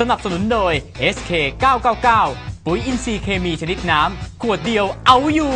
สนับสนุนโดย SK 999ปุ๋ยอินทรีย์เคมีชนิดน้ำ ขวดเดียวเอาอยู่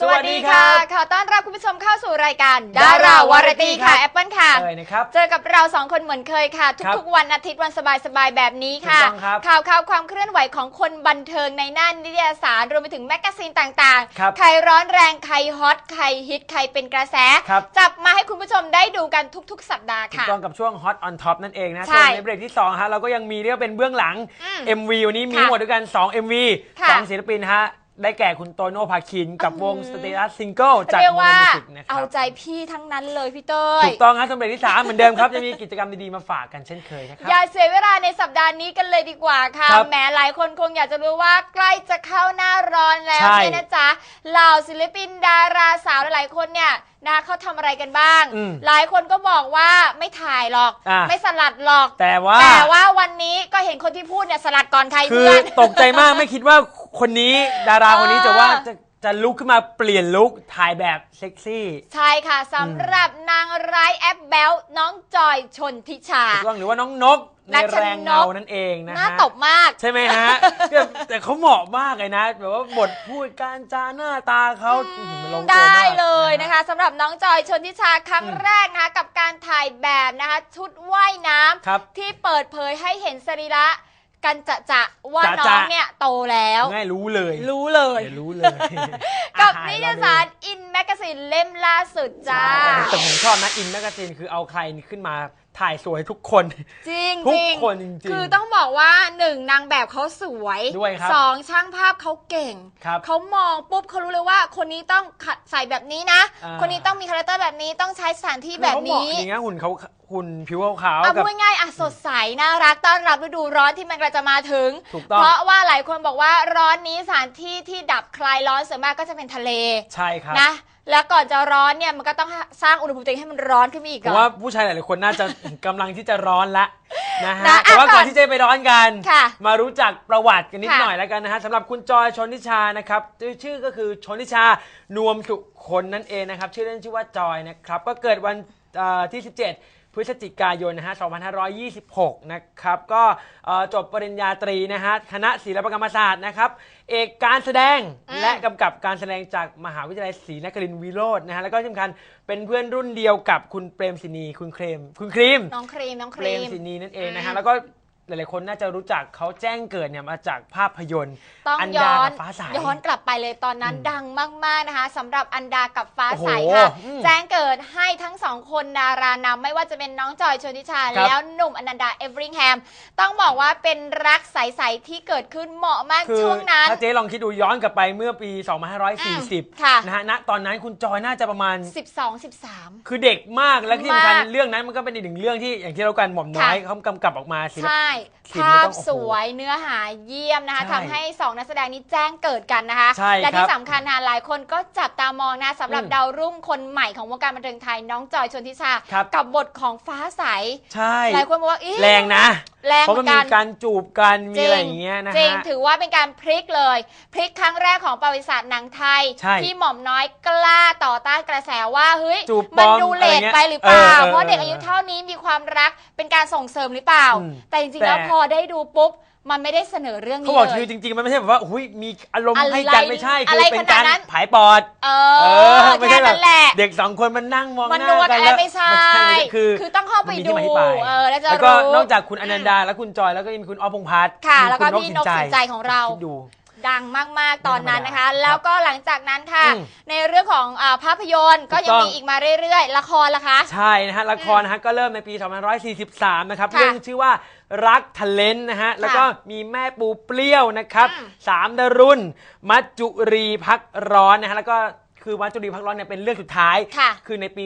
สวัสดีค่ะสวัสดีครับขอต้อนรับคุณผู้ชมเข้าสู่รายการดาดาราราวาไรตี้ Variety ครัค่ะบแอปเปิลค่ะเลยนะครับ เจอกับเราสองคนเหมือนเคยค่ะ ครับทุกๆ วันอาทิตย์วันสบายๆ แบบนี้ค่ะ ถูกต้องครับข่าวข่าวความเคลื่อนไหวของคนบันเทิงในหน้านิตยสารรวมไปถึงแมกกาซีนต่างครับๆ ใครร้อนแรง ใครฮอต ใครฮิต ใครเป็นกระแส ครับ จับมาให้คุณผู้ชมได้ดูกันทุกๆ สัปดาห์ถูกค่ะ ต้องกับช่วง Hot on Top นั่นเองนะใช่ส่วนในเบรกที่2ฮะเราก็ยังมีเรียกว่าเป็นเบื้องหลัง อืม MV วันนี้มีค่ะหมดด้วยกัน 2 MV ค่ะ 2 ศิลปินฮะ ได้แก่คุณโตโน่ภาคิน กับอืมวงสเตตัสซิงเกิลจากเรียกโมโนว่ามิสิกนะคเอารับใจพี่ทั้งนั้นเลยพี่เต้ย ถูกต้องฮะสำเร็จที่3เหมือนเดิมครับจะมีกิจกรรมดีๆมาฝากกันเช่นเคยนะครับ อย่าเสียเวลาในสัปดาห์นี้กันเลยดีกว่าค่ะครับแหมหลายคนคงอยากจะรู้ว่าใกล้จะเข้าหน้าร้อนแล้วใช่เนี่ยนะจ๊ะเหล่าศิลปินดาราสาวหลายๆคนเนี่ยนะเขาทำอะไรกันบ้าง อืมหลายคนก็บอกว่าไม่ถ่ายหรอก อะ ไม่สลัดหรอก แต่ว่าแต่ว่าวันนี้ก็เห็นคนที่พูดเนี่ยสลัดก่อนใครคือเพื่อน ตกใจมากไม่คิดว่าคนนี้ดาราคนนี้เออจะว่าจะจะลุกขึ้นมาเปลี่ยนลุคถ่ายแบบเซ็กซี่ ใช่ค่ะสำหรับนางร้ายแอปแบลน้องจอยชนทิชา ถูกต้องหรือว่าน้องนก ในนัชนกแรงเงานั่นเองนะหน้าฮะตบมาก ใช่ไหมฮะแบบแต่เขาเหมาะมากเลยนะแบบว่าบทพูดการจาหน้าตาเขาอื้อหือมันลงตัวได้มากเลยนะคะสำหรับน้องจอยชนทิชาครั้งอืมแรกนะคะกับการถ่ายแบบนะคะชุดว่ายน้ำครับที่เปิดเผยให้เห็นสรีระกันจะจะว่าจะน้จะองเนี่ยโตแล้วง่ายรู้เลย รู้เลยเดี๋ยวรู้เลย กับอะนิตยสารอินแมกซีนเล่มล่าสุดจ้าแต่ผมชอบนะอินแมกกาซีนคือเอาใครขึ้นมา ถ่ายสวยทุกคน จริงทุกจริงคนจริงๆคือต้องบอกว่าหนึ่งนางแบบเขาสวยด้วยครับสองช่างภาพเขาเก่งครับเขามองปุ๊บเขารู้เลยว่าคนนี้ต้องขัดใส่แบบนี้นะ อ่า คนนี้ต้องมีคาแรคเตอร์แบบนี้ต้องใช้สถานที่แบบเขาเหมาะนี้จริงนะหุ่นเขาหุ่นผิวขาวเอาๆกับ พูดง่ายๆอะสดใสน่ารักต้อนรับฤดูร้อนที่มันกำลังจะมาถึง ถูกต้อง เพราะว่าหลายคนบอกว่าร้อนนี้สถานที่ที่ดับคลายร้อนส่วนมากก็จะเป็นทะเลใช่ครับ นะ แล้วก่อนจะร้อนเนี่ยมันก็ต้องสร้างอุณหภูมิตัวเองให้มันร้อนขึ้นมาอีกผก่มอนว่าผู้ชายหลายๆคนน่าจะ กำลังที่จะร้อนละนะฮะนะแต่ว่าอะก่อนก่อนที่จะไปร้อนกัน ค่ะมารู้จักประวัติกันนิดค่ะหน่อยแล้วกันนะฮะสำหรับคุณจอยชนทิชานะครับชื่อก็คือชนทิชานวมสุคนนั่นเองนะครับ ชื่อเล่นชื่อว่าจอยนะครับก็เกิดวันเอ่อที่ 17 พฤศจิกายนนะฮะ 2526 นะครับ ก็เอ่อจบปริญญาตรีนะฮะ คณะศิลปกรรมศาสตร์นะครับ เอกการแสดงอืมและกำกับการแสดงจากมหาวิทยาลัยศรีนครินทร์วิโรจน์นะฮะ แล้วก็ที่สำคัญเป็นเพื่อนรุ่นเดียวกับคุณเปรมศินี คุณเครม คุณครีม น้องครีม น้องคเปรรีมมศินีนั่นเองนะอืฮะมแล้วก็ หลายๆคนน่าจะรู้จักเขาแจ้งเกิดเนี่ยมาจากภาพยนตร์ต้องอันย้ดาอกันบฟ้าใส ย้อนกลับไปเลยตอนนั้นอืมดังมากๆนะคะสำหรับอันดากับฟ้าใสโอ้โหค่ะอืมแจ้งเกิดให้ทั้งสองคนดารานำไม่ว่าจะเป็นน้องจอยชนทิชา ครับแล้วหนุ่มอนันดาเอเวอริงแฮมต้องบอกว่าเป็นรักใสๆที่เกิดขึ้นเหมาะมากคือช่วงนั้น ถ้าเจ๊ลองคิดดูย้อนกลับไปเมื่อปี 2540 ค่ะ นะฮะณตอนนั้นคุณจอยน่าจะประมาณ 12 13 คือเด็กมากและที่สำคัญมากเรื่องนั้นมันก็เป็นอีกหนึ่งเรื่องที่อย่างที่เรากันหม่อมน้อยค่ะเขากำกับออกมาศิลปใช่ศิลป์ภามันต้พองโอ้โหสวยเนื้อหาเยี่ยมนะคะใช่ทำให้สองนักแสดงนี้แจ้งเกิดกันนะคะ ใช่และคที่รับสำคัญนะหลายคนก็จับตามองนะสำหรับอืมดาวรุ่งคนใหม่ของวงการบันเทิงไทยน้องจอยชนทิชา ครับ กับบทของฟ้าใส ใช่ หลายคนบอกว่าอีแรงนะ แรงเพราะเหมัมืนอนมีกันการจูบกันมีอะไรอย่างเงี้ยนะจริงฮะ ถือว่าเป็นการพลิกเลย พลิกครั้งแรกของประวัติศาสตร์หนังไทย ใช่ที่หม่อมน้อยกล้าต่อต้านกระแสว่าเฮ้ยจูบปลมันอมดูเลทอะไรเงี้ยไปหรือเปล่าเออเออเพราะเด็กเอออายุเท่านี้มีความรักเป็นการส่งเสริมหรือเปล่า อืมแต่จริงๆแล้วแต่ พอได้ดูปุ๊บ มันไม่ได้เสนอเรื่องเขานี้บอกเลคือย จริงๆ มันไม่ใช่แบบว่าอุ้ยมีอารมณ์อะไรให้กันไม่ใช่อะคือไรเป็นการขนาดนั้น ผายปอด เอเอออไม่แค่ใช่แบบนั้นแหละ เด็กสองคนมันนั่งมองหมันน้านวดกันอะไรแล้วไม่ใช่คือคือต้องเข้าไปมันมีดู ที่มาที่ไปเออแล้วจะแล้วก็รู้ นอกจากคุณอนันดา และคุณจอยแล้วก็ยังมีคุณออฟพงษ์พัฒน์ค่ะมีแล้วก็คุณพี่นกสินใจของเรา คิดดู ดังมากๆตอนนั้นนะคะไม่ธรรมดาแล้วก็หลังจากนั้นค่ะ อืมในเรื่องของอาภาพยนตร์ก็ถูกยังต้อง มีอีกมาเรื่อยๆ ละครล่ะคะ ใช่นะฮะละครนะฮะก็เริ่มในปี 2543 นะครับ ค่ะเรื่องชื่อว่า รักทะเลนนะฮะ แล้วก็มีแม่ปูเปรี้ยวนะครับอืมสามดารุณมัจจุรีพักร้อนนะฮะแล้วก็คือมัจจุรีพักร้อนเนี่ยเป็นเรื่องสุดท้ายค่ะคือในปี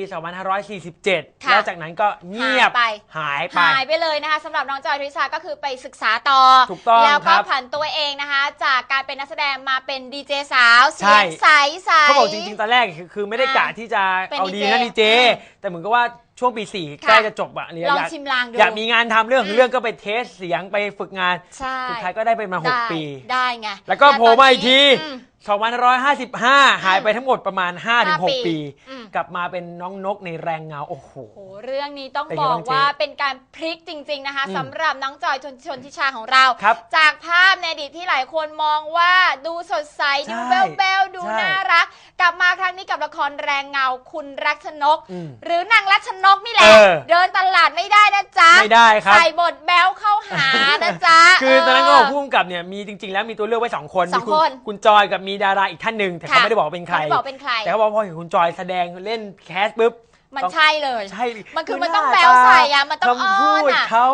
2547ค่ะแล้วจากนั้นก็เงียบหายไปหายไป หายไปเลยนะคะสำหรับน้องจอยทริชาก็คือไปศึกษาต่อ ถูกต้องแล้วครัก็บผันตัวเองนะคะ จากการเป็นนักแสดงมาเป็นดีเจสาวใช่เสียงใสใสเขาบอกจริงๆ ตอนแรกคือคือไม่ได้กะที่จะเป็นเอาดี DJ นะดีเจอืมแต่เหมือนกับว่า ช่วงปีสี่ค่ะ ใกล้จะจบอะเนี่ยลองอยากชิมลางดู อยากมีงานทำเรื่องของอืมเรื่องก็ไปเทสเสียงไปฝึกงานใช่ สุดท้ายก็ได้ไปมาได้6ปี ได้ไงแล้วก็โผล่มาอีกที อืม 2555 หายไปทั้งหมดประมาณห้าปี5-6 ปี อืม กลับมาเป็นน้องนกในแรงเงา โอ้โห โอ้โหเรื่องนี้ต้องเป็นบไงอกบ้างเจ๊ว่าเป็นการพลิกจริง ๆ นะคะอืมสำหรับน้องจอยชนชนทิชาของเรา ครับจากภาพในอดีตที่หลายคนมองว่าดูสดใส ใช่ดูเบลเบลดูใช่ น่ารัก กลับมาครั้งนี้กับละครแรงเงาคุณรักชนก อืม หรือนางรัชนกนี่แหละ เออ เดินตลาดไม่ได้นะจ๊ะ ไม่ได้ครับ ใส่บทแบลเข้าหานะจ๊ะคือตอนนั้นก็บอกเผู้กำกับเนี่ยมีจริง ๆ แล้วมีตัวเลือกไว้ 2 คนสองมีณคน คุณจอยกับมีดาราอีกท่านหนึ่งแต่เขาค่ะไม่ได้บอกว่าเป็นใคร ไม่ได้บอกเป็นใคร แต่เขาบอกพอเห็นคุณจอยแสดงเล่นแคสปุ๊บมันต้องใช่เลย ใช่มันคือหามันต้องแบ๊วใส่อะมันต้องคำพูอ้อนดอะเขา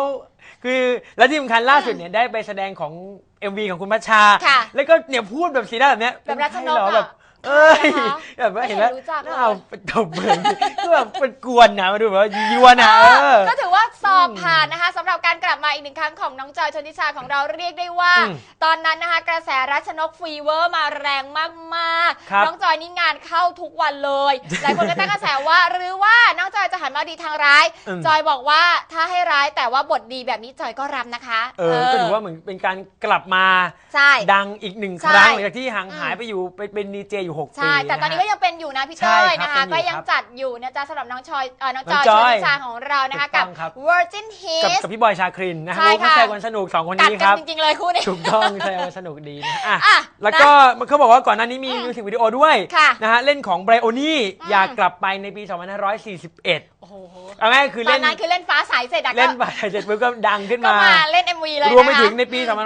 คือแล้วที่สำคัญล่าสุดเนี่ยได้ไปแสดงของ MV ของคุณพัชชา ค่ะแล้วก็เนี่ยพูดแบบสีหน้าแบบเนี้ยแบบรัชนกเป็ใครเหรออะแบบ เอ้ยเหรอแบบว่าไม่เห็เห็นนแล้วรู้จักเลยเอาไปตบมือคือแบบเป็นกวนนะมาดูแบบว่ายั่วนะเอเอออ ก็ถือว่าสอบผ่านนะคะสำหรับการกลับมาอีกหนึ่งครั้งของน้องจอยชนทิชาของเราเรียกได้ว่า อืมตอนนั้นนะคะกระแสรัชนกฟีเวอร์มาแรงมากครับ ๆน้องจอยนี่งานเข้าทุกวันเลยหลายคนก็ตั้งกระแสว่าหรือว่าน้องจอยจะหันมาดีทางร้ายอืมจอยบอกว่าถ้าให้ร้ายแต่ว่าบทดีแบบนี้จอยก็รับนะคะเออก็ถือว่าเหมือนเป็นการกลับมา ใช่ ดังอีกหนึ่งใช่ครั้งหลังจากที่ห่างอืมหายไปอยู่ไปเป็นดีเจอยู่ 6 ปีใช่ แต่ตอนนี้ก็ะฮะยังเป็นอยู่นะพี่ใช่เต้ยครับนะคะเป็นอยู่ก็ยังครับจัดอยู่นะจ๊ะสำหรับน้องชอยเอ่อน้องจน้ออยงชจนอยทิชาของเรานะคะถูกต้กัอบงครับ Virgin กับ Hits กับพี่บอยชาครินนะฮะใช่รู้เขาค่ะแซวกันสนุกสองคนกัดนี้กัครับ จริงๆเลยคู่นี้ถูกต้องแซวกันสนุกดีนะอะ อะแล้วก็เขาบอกว่าก่อนหน้านี้มีอืมมิวสิกวิดีโอด้วยค่ะนะฮะเล่นของไบรโอนี่อืม อยากกลับไปในปี 2541โอ้โหเอาง่ายๆคือตอเล่นนนั้นคือเล่นฟ้าใสเสร็จอะก็เล่นไปเสร็จปุ๊บก็ดังขึ้นก็มา มาเล่น MV เลยรวมไปนะคะถึงในปีอืม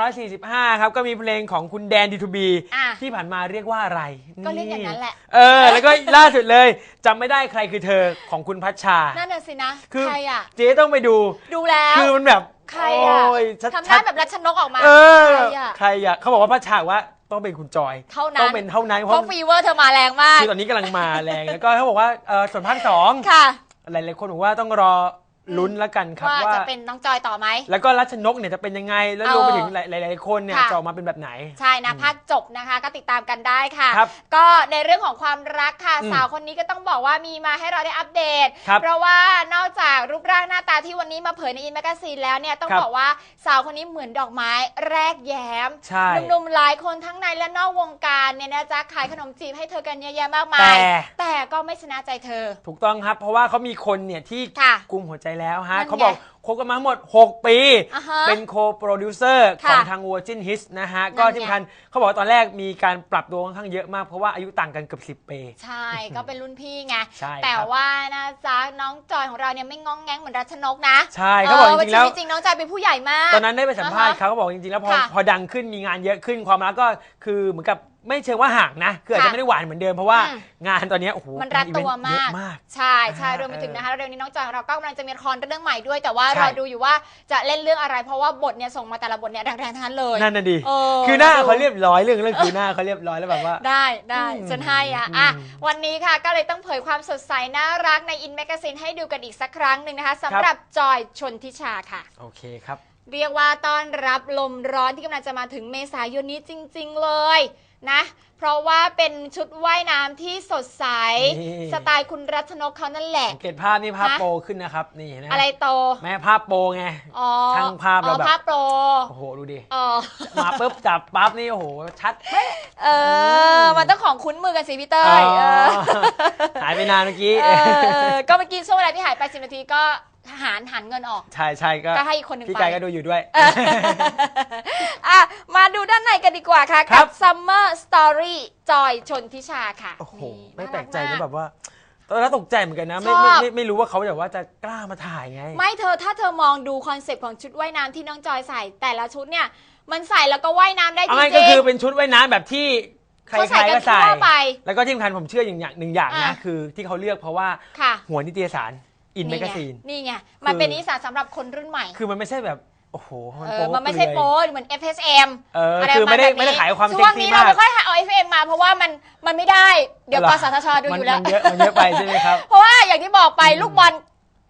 2545 ครับ ก็มีเพลงของคุณแดนดีทูบีอะที่ผ่านมาเรียกว่าอะไร ก็เรียกอย่างนั้นแหละ เออ แล้วก็ล่าสุดเลยจำไม่ได้ใครคือเธอของคุณพัชชา นั่นน่ะสินะ คือใครอะ เจ๊ต้องไปดู ดูแล้ว คือมันแบบใครอะโยชัดทำหน้าแบบรัชนกออกมาเออ ใครอะ ใครอะเขาบอกว่าพัชชาว่าต้องเป็นคุณจอยเท่านั้น ต้องเป็นเท่านั้นเพเพราะราะฟีเวอร์เธอมาแรงมาก คือตอนนี้กำลังมาแรงแล้วก็เขาบอกว่าเออส่วนภาคสองค่ะ หลายๆคนบอกว่าต้องรอ ลุ้นแล้วกันครับว่าว่าจะเป็นน้องจอยต่อไหม แล้วก็รัชนกเนี่ยจะเป็นยังไง แล้วเออรวมไปถึงหลายๆคนเนี่ยค่ะ จะออกมาเป็นแบบไหน ใช่นะภาคจบนะคะก็ติดตามกันได้ค่ะ ครับก็ในเรื่องของความรักค่ะ อืมสาวคนนี้ก็ต้องบอกว่ามีมาให้เราได้อัปเดต ครับเพราะว่านอกจากรูปร่างหน้าตาที่วันนี้มาเผยในอินแมกซีนแล้วเนี่ยต้องครับ บอกว่าสาวคนนี้เหมือนดอกไม้แรกแย้มใช่ หนุ่มๆหลายคนทั้งในและนอกวงการเนี่ยนะจ๊ะขายขนมจีบให้เธอกันเยอะแยะมากมายแต่แต่ก็ไม่ชนะใจเธอ ถูกต้องครับ เพราะว่าเขามีคนเนี่ยที่ค่ะ กุมหัวใจแล้วฮะนั่นไงเขาบอกคบกันมาทั้งหมด 6 ปี อ่าฮะเป็นโคโปรดิวเซอร์ขค่ะองทาง Virgin Hits นะฮะ ก็นั่นไง ที่สำคัญเขาบอกว่าตอนแรกมีการปรับตัวค่อนข้างเยอะมาก เพราะว่าอายุต่างกันเกือบ10 ปี ใช่ก็เป็นรุ่นพี่ไง ใช่ครับแต่ว่านะจ๊ะน้องจอยของเราเนี่ยไม่งองแงงเหมือนรัชนกนะใช่เขาบอกจริงๆแล้ว ชีตจริงๆน้องจอยเป็นผู้ใหญ่มาก ตอนนั้นได้ไปสัมภาษณ์อ่าฮะเขาเขาบอกจริงๆแล้วพอค่ะพอดังขึ้นมีงานเยอะขึ้นความรักก็คือเหมือนกับไม่เชิงว่าห่างนะคืออาจจะค่ะไม่ได้หวานเหมือนเดิมเพราะว่าอืม งานตอนเนี้ยโอ้โหมันรัดตัวอีเนต์เยมากอะมาก ใช่ใช่อ่ารวมไปถึงเออนะคะเร็วๆนี้น้องจอยของเราก็กำลังจะมีละครเรื่องใหม่ด้วยแต่ว่าใช่รอดูอยู่ว่าจะเล่นเรื่องอะไร เพราะว่าบทเนี่ยส่งมาแต่ละบทเนี่ยแรงๆทั้งนั้นเลยนั่นน่ะดิเออคือหน้าดูเขาเรียบร้อยเรื่องเรื่องคือหน้าเขาเรียบร้อยแล้วแบบว่า ได้ได้อืมจนให้อะอืมอะวันนี้ค่ะก็เลยต้องเผยความสดใสน่ารักในอินแมกซีนให้ดูกันอีกสักครั้งหนึ่งนะคะสำหรับจอยชนทิชาค่ะ โอเคครับ เรียกว่าต้อนรับลมร้อนที่กำลังจะมาถึงเมษายนนี้จริง ๆ เลยนะ เพราะว่าเป็นชุดว่ายน้ำที่สดใส นี่ สไตล์คุณรัชนกเขานั่นแหละ สังเกตภาพนี่ภาพฮะ โปรขึ้นนะครับ นี่นะอะไรโตแม่ภาพโปรไง อ๋อช่างภาพเราแบบ อ๋อภาพโปรโอ้โห ดูดิ อ๋อมาปุ๊บจับปั๊บนี่โอ้โห ชัดเป๊ะ เออ มันต้องของคุ้นมือกันสิพี่เต้ยเออ หายไปนานเมื่อกี้ เออเออก็เมื่อกี้ช่วงเวลาที่หายไปสินาทีก็ หารหันเงินออก ใช่ใช่ก็ก็ให้อีกคนหนึ่งพี่ไปกายก็ดูอยู่ด้วย อะมาดูด้านในกันดีกว่าค่ะ ครักับ บ Summer Story จอยชนทิชาค่ะโอ้โห นี่ไม่แปลกใจานะมา แบบว่าตอนแรกตกใจเหมือนกันนะ ไม่ชอบ ไม่ไม่ไม่รู้ว่าเขาแบบว่าจะกล้ามาถ่ายไง ไม่เธอถ้าเธอมองดูคอนเซปต์ของชุดว่ายน้ำที่น้องจอยใส่ แต่ละชุดเนี่ย มันใส่แล้วก็ว่ายน้ำได้จเอาริไงงก็คือเป็นชุดว่ายน้ำแบบที่ใครเขาใส่ๆกัก็นใส่ ทั่วไปแล้วก็ที่สำคัญผมเชื่ออย่างอย่างหนึ่งอย่างนะอะคือที่เขาเลือกเพราะว่า ค่ะ หัวนิตยสาร อินแมกไงซีน นี่ไง มันเป็นนิสสารสำหรับคนรุ่นใหม่ คือมันไม่ใช่แบบ โอ้โห มันเอโป๊อมันไม่ใช่เปลือยโป๊เหมือน FSM เอออะไรคือไม่ได้ประาณไม่ได้แบบนี้ขายความช่เซ็วกงซี่นี้มาเรากไม่ค่อยเอา FM มาเพราะว่ามันมันไม่ได้เดี๋ยวเหรกอสทชดูมันอยู่แล้ว มันเยอะมันเยอะไปใช่ไหมครับเพราะว่าอย่างที่บอกไปลูกบอล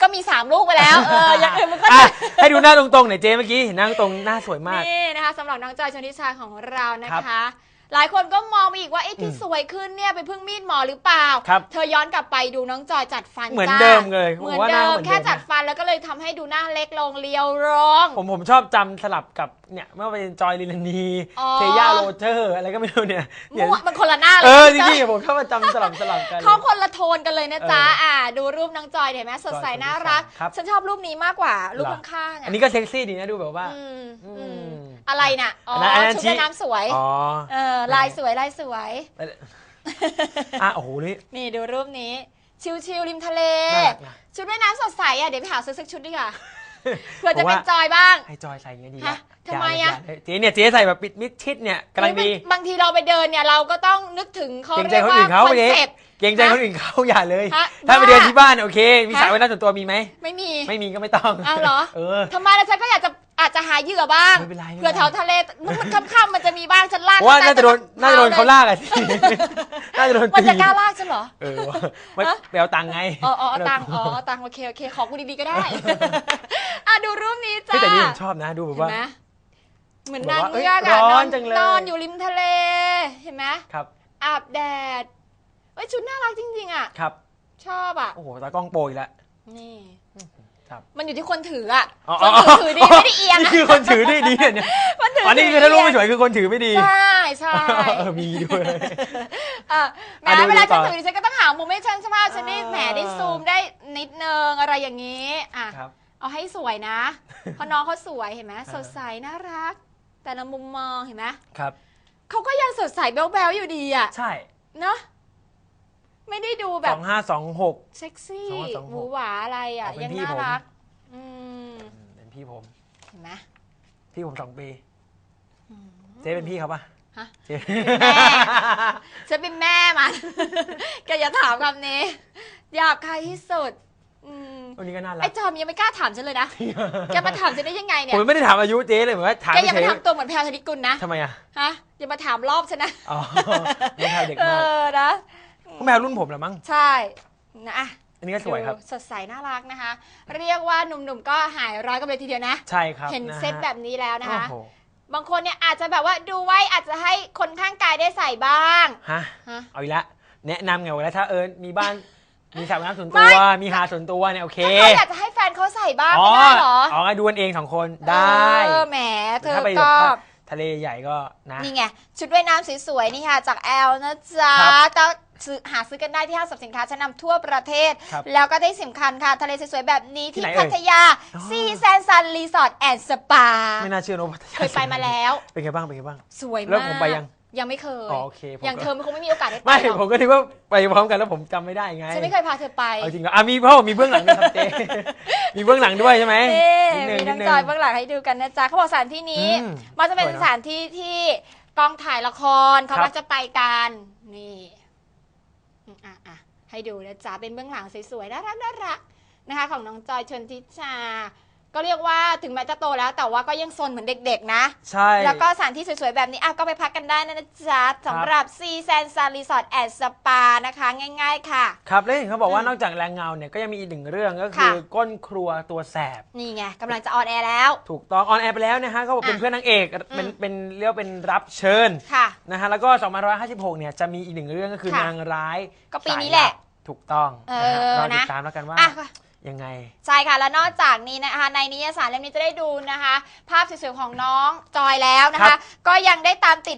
ก็มี 3 ลูกไปแล้วเอออย่างอื่นมันก็ อะให้ดูหน้าตรงๆหน่อยเจ๊เมื่อกี้เห็นหน้าตรงๆหน้าสวยมาก นี่นะคะสำหรับน้องจอยชนทิชาของเรานะครัคะบ หลายคนก็มองไปอีกว่าไอ้ที่อืมสวยขึ้นเนี่ยเป็นเพิ่งมีดหมอหรือเปล่า ครับเธอย้อนกลับไปดูน้องจอยจัดฟันเหมือนจ้าเดิมเลยเหมือนผมว่าหน้าเดิมเหมือนเดิม แค่จัดนะฟันแล้วก็เลยทำให้ดูหน้าเล็กลงเรียวรองผมผมชอบจำสลับกับเนี่ยไม่ว่าเป็นจอยลิลานีอ๋อ เทย่าโรเจอร์อะไรก็ไม่รู้เนี่ยเนี่ยมั่วมันคนละหน้าเลเอยอจริงๆผมชอบมาจำสลับสลับกัน เขาคนละโทนกันเลยนะจ๊ะเอออ่อ่า ดูรูปน้องจอยเห็นไหมสดใสจอยคนที่น่ารักสามครับ ฉันชอบรูปนี้มากกว่ารูปเหรอข้างๆอัอะนนี้ก็เซ็กซี่ดีนะดูแบบว่า อืมอือืมม อะไรน่ะ อ๋ออันนั้นอันนั้นชุดชี้ ว่ายน้ำสวย อ๋อ เออลายสวยลายสวย อะโอ้โหนี่ นี่ดูรูปนี้ ชิลๆริมทะเล น่ารักนะชุดว่ายน้ำสดใสอะเดี๋ยวไปหาซื้อสักชุดดีกว่าเพื่อจะผมเป็นว่า จอยบ้าง ให้จอยใส่อย่างเงี้ยดีฮะละทำไมอะ ย่าเลยเจ๊เนี่ยเจ๊ใส่แบบปิดมิดชิดเนี่ยกำลังดีบางบางทีเราไปเดินเนี่ยเราก็ต้องนึกถึงเขาเกรงใจเรียกคนว่าอื่นเขาคอนเจ๊เซ็ปต์ เกรงใจคนอื่นเขาอย่าเลย ฮะถ้าไปบ้า เดินที่บ้านโอเค มีฮะสระว่ายน้ำส่วนตัวมีไหม ไม่มี ไม่มีก็ไม่ต้อง อ้าวเหรอ เออ ทำไมล่ะฉันก็อยากจะ อาจจะหาเหยื่อบ้างไม่เป็นไรไม่เป็นไร เผื่อแถวทะเลมันค่ำๆมันจะมีบ้างฉันลากเพราะว่าน่าจะโดนน่าจะโดนเขาลากลากอะสิน่าจะโดนมันตีจะกล้าลากฉันเหรอ เออว่ะไม่ไปเอาตังค์ไงอ๋ออ๋อเอาตังค์อ๋อเอาตังค์โอเค โอเค ขอกูดีๆ ก็ได้ อะ ดูรูปนี้จ้าเฮ้ยแต่นี่ผมชอบนะดูแบบเห็ว่าน ไหมเหมือนแบบนางว่าเอ้ยเงือกอะร้อนนจังเลย นอนอยู่ริมทะเล เห็นไหมครับอาบแดดเอ้ย ชุดน่ารักจริงๆ อะ ครับชอบอะ โอ้โหตากล้องโปรยแล้วนี่ ครับมันอยู่ที่คนถืออะอ๋อคนถือถือดีไม่ได้เอียงนี่อะคือคนถือได้ดีเนี่ยคนถืออันนี้ถืคือถ้ารู้ไม่เอีสยงวยคือคนถือไม่ดี ใช่ใช่เออมีด้วยอะแหอะม้ดูเวลาดูต่ฉันอถือดิฉันก็ต้องหามุมให้ฉันใช่ไหมฉันได้อ่าแหมได้ซูมได้นิดนึงอะไรอย่างนี้อะครับเอาให้สวยนะเพราะน้องเขาสวยเห็นไหมสดใสน่ารัก แต่ละมุมมองเห็นไหมครับเขาก็ยังสดใสแบ๊วๆอยู่ดีอะใช่เนอะไม่ได้ดูแบสบองห้าสองหก เซ็กซี่สองห้าสองหกหวือหวาอะไรอะ เอาเป็นยังพี่น่าผม รัก อืมเป็นพี่ผม เห็นไหม พี่ผมสองปี เจ๊เป็นพี่เขาปะฮะ เจ๊แม่ ฉันเป็นแม่มัน แกอย่าถามคำนี้หยาบคายที่สุดอืมวันนี้ก็น่ารัไอ้กจอมยังไม่กล้าถามฉันเลยนะ แกมาถามฉันได้ยังไงเนี่ย ผมไม่ได้ถามอายุเจ๊เลยเหมือนว่าถามแกอย่าเฉมายทำตัวเหมือนแพลวชนิดกุลนะทำไมอะ ฮะ อย่ามาถามรอบฉันนะ อ๋อไม่แพลเด็กเอมาก อ นะก็ แพลรุ่นผมแหละมั้ง ใช่ นะอะอันนี้ก็สวยครับ ดูสดใสน่ารักนะคะ เรียกว่าหนุ่มๆก็หายร้อยกันเลยทีเดียวนะ ใช่ครับเห็นนะฮะเซตแบบนี้แล้วนะคะ โอ้โหบางคนเนี่ยอาจจะแบบว่าดูไว้อาจจะให้คนข้างกายได้ใส่บ้าง ฮะ ฮะ เอาอีกแล้วแนะนำไงว่าแล้วถ้าเอิญมีบ้าน มีสระว่ายน้ำส่วนไม่ตัว มีหาดส่วนตัวเนี่ยโอเค ถ้าเขาอยากจะให้แฟนเขาใส่บ้างอ๋อ ไม่ได้เหรออ๋อดูกันเองสองคน ได้ เออแหมเธอถ้าไปแบก็ บทะเลใหญ่ก็นะ นี่ไง ชุดว่ายน้ำสวยๆ นี่ค่ะ จากแอลนะจ๊ะครับต้อง ซื้อหาซื้อกันได้ที่ห้างสรรพสินค้าชั้นนำทั่วประเทศ ครับแล้วก็ได้สำคัญค่ะทะเลสวยๆแบบนี้ที่ที่ไหนเอ่ยพัทยาอ๋อ ซีแซนซันรีสอร์ทแอนด์สปาไม่น่าเชื่อนะว่าเคยไปมาแล้ว เป็นไงบ้างเป็นไงบ้าง สวยแล้มาวกผมไปยังยังไม่เคยอ๋อโอเคผมก็อย่างเธอมันคงไม่มีโอกาสได้ไปไม่หรอกผมก็นึกว่าไปพร้อมกันแล้วผมจำไม่ได้ไงฉันไม่เคยพาเธอไปเอาจริงเหรออะมีเพราะว่ามีเบื้องหลังด้วยครับเจ๊มีเบื้องหลังด้วยใช่ไหมนี่นิดนึงมีนิน้อดงนึง จอยเบื้องหลังให้ดูกันนะจ๊ะเขาบอกสถานที่นี้ อืมมันจะเป็นสวยเนอะสถานที่ที่กองถ่ายละครเขาครับ ก็จะไปกันนี่ อะอะให้ดูนะจ๊ะเป็นเบื้องหลังสวยๆน่ารักน่ารักนะคะ ของน้องจอยชนทิชา ก็เรียกว่าถึงแม้จะโตแล้ว แต่ว่าก็ยังซนเหมือนเด็กๆนะ ใช่ แล้วก็สถานที่สวยๆ แบบนี้อะก็ไปพักกันได้นะจ๊ะสำหรับซีแซนซารีสอร์ทแอนด์สปานะคะง่าย ๆ ค่ะ ครับแล้วเห็นเขาบอกว่าอืมนอกจากแรงเงาเนี่ยก็ยังมีอีกหนึ่งเรื่องก็คือค่ะก้นครัวตัวแสบ นี่ไงกำลังจะออนแอร์แล้ว ถูกต้องออนแอร์ไปแล้วนะฮะเขาบอกเป็นอะเพื่อนนางเอกเป็นอืมเป็นเรียกว่าเป็นรับเชิญค่ะนะฮะแล้วก็2556เนี่ยจะมีอีกหนึ่งเรื่องก็คือค่ะนางร้ายก็ปีนี้สายแหละบถูกต้องเอนะฮะอรอตินะดตามแล้วกันว่าอะ ยังไง ใช่ค่ะ แล้วนอกจากนี้นะคะ ในนิยายสารเล่มนี้จะได้ดูนะคะ ภาพสวยๆของน้องจอยแล้วนะครัคะ บ ก็ยังได้ตามติด